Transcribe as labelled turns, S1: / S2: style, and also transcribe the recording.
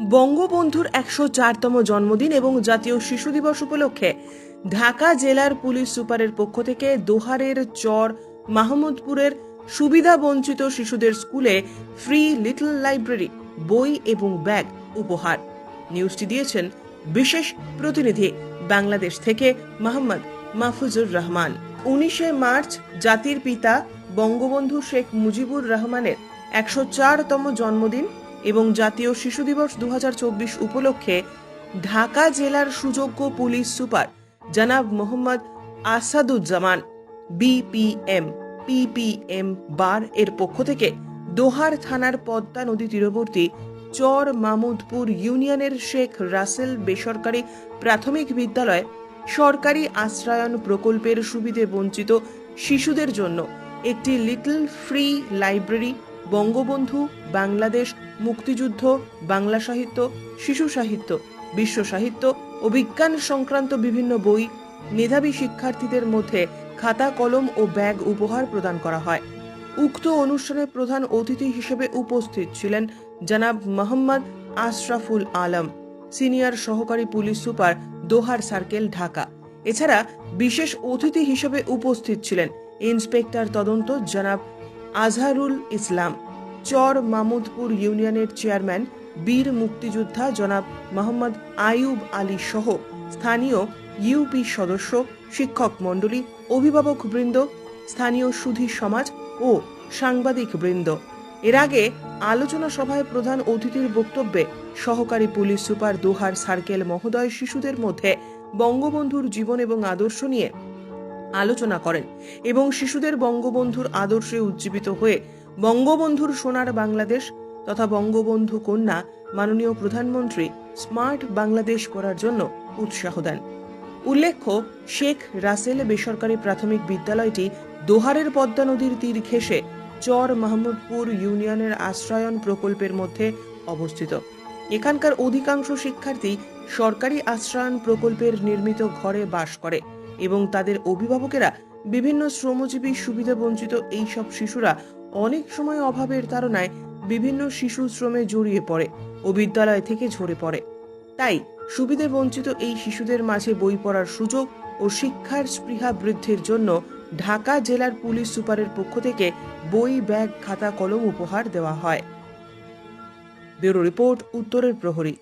S1: বঙ্গবন্ধুর একশো চারতম জন্মদিন এবং জাতীয় শিশু দিবস উপলক্ষে ঢাকা জেলার পুলিশ সুপারের পক্ষ থেকে দোহারের চর মাহমুদপুরের সুবিধা বঞ্চিত শিশুদের স্কুলে ফ্রি লিটল লাইব্রেরি, বই এবং ব্যাগ উপহার। নিউজটি দিয়েছেন বিশেষ প্রতিনিধি বাংলাদেশ থেকে মোহাম্মদ মাহফুজুর রহমান। উনিশে মার্চ জাতির পিতা বঙ্গবন্ধু শেখ মুজিবুর রহমানের একশো চারতম জন্মদিন এবং জাতীয় শিশু দিবস দু হাজার চব্বিশ উপলক্ষে ঢাকা জেলার সুযোগ্য পুলিশ সুপার জনাব Mohammad Asaduzzaman, BPM, PPM bar এর পক্ষ থেকে দোহার থানার পদ্মা নদী তীরবর্তী চর মামুদপুর ইউনিয়নের শেখ রাসেল বেসরকারি প্রাথমিক বিদ্যালয় সরকারি আশ্রয়ন প্রকল্পের সুবিধে বঞ্চিত শিশুদের জন্য একটি little free library Bangabandhu, Bangladesh, মুক্তিযুদ্ধ, বাংলা সাহিত্য, শিশু সাহিত্য, বিশ্ব সাহিত্য ও বিজ্ঞান সংক্রান্ত বিভিন্ন বই মেধাবী শিক্ষার্থীদের মধ্যে খাতা, কলম ও ব্যাগ উপহার প্রদান করা হয়। উক্ত অনুষ্ঠানে প্রধান অতিথি হিসেবে উপস্থিত ছিলেন জনাব মোহাম্মদ আশরাফুল আলম, সিনিয়র সহকারী police super Dohar circle, Dhaka. এছাড়া বিশেষ অতিথি হিসেবে উপস্থিত ছিলেন ইন্সপেক্টর তদন্ত জনাব আজহারুল ইসলাম, চর মামুদপুর ইউনিয়নের চেয়ারম্যান, বীর মুক্তিযোদ্ধা জনাব মোহাম্মদ আইয়ুব আলী সহ স্থানীয় ইউপি সদস্য, শিক্ষক মণ্ডলী, অভিভাবক বৃন্দ, স্থানীয় সুধী সমাজ ও সাংবাদিক বৃন্দ। এর আগে আলোচনা সভায় প্রধান অতিথির বক্তব্যে সহকারী পুলিশ সুপার দোহার সার্কেল মহোদয় শিশুদের মধ্যে বঙ্গবন্ধুর জীবন এবং আদর্শ নিয়ে আলোচনা করেন এবং শিশুদের বঙ্গবন্ধুর আদর্শে উজ্জীবিত হয়ে বঙ্গবন্ধুর সোনার বাংলাদেশ তথা বঙ্গবন্ধু কন্যা মাননীয় প্রধানমন্ত্রী স্মার্ট বাংলাদেশ করার জন্য উৎসাহ দেন। উল্লেখ্য, শেখ রাসেল বেসরকারি প্রাথমিক বিদ্যালয়টি দোহারের পদ্মা নদীর তীর ঘেঁষে চর মাহমুদপুর ইউনিয়নের আশ্রয়ন প্রকল্পের মধ্যে অবস্থিত। এখানকার অধিকাংশ শিক্ষার্থী সরকারি আশ্রয়ন প্রকল্পের নির্মিত ঘরে বাস করে। এবং তাদের অভিভাবকেরা বিভিন্ন শ্রমজীবী সুবিধা বঞ্চিত এইসব শিশুরা অনেক সময় অভাবের তাড়নায় বিভিন্ন শিশু শ্রমে জড়িয়ে পড়ে ও বিদ্যালয় থেকে ঝরে পড়ে। তাই সুবিধে বঞ্চিত এই শিশুদের মাঝে বই পড়ার সুযোগ ও শিক্ষার স্পৃহা বৃদ্ধির জন্য ঢাকা জেলার পুলিশ সুপারের পক্ষ থেকে বই, ব্যাগ, খাতা, কলম উপহার দেওয়া হয়। ব্যুরো রিপোর্ট, উত্তরের প্রহরী।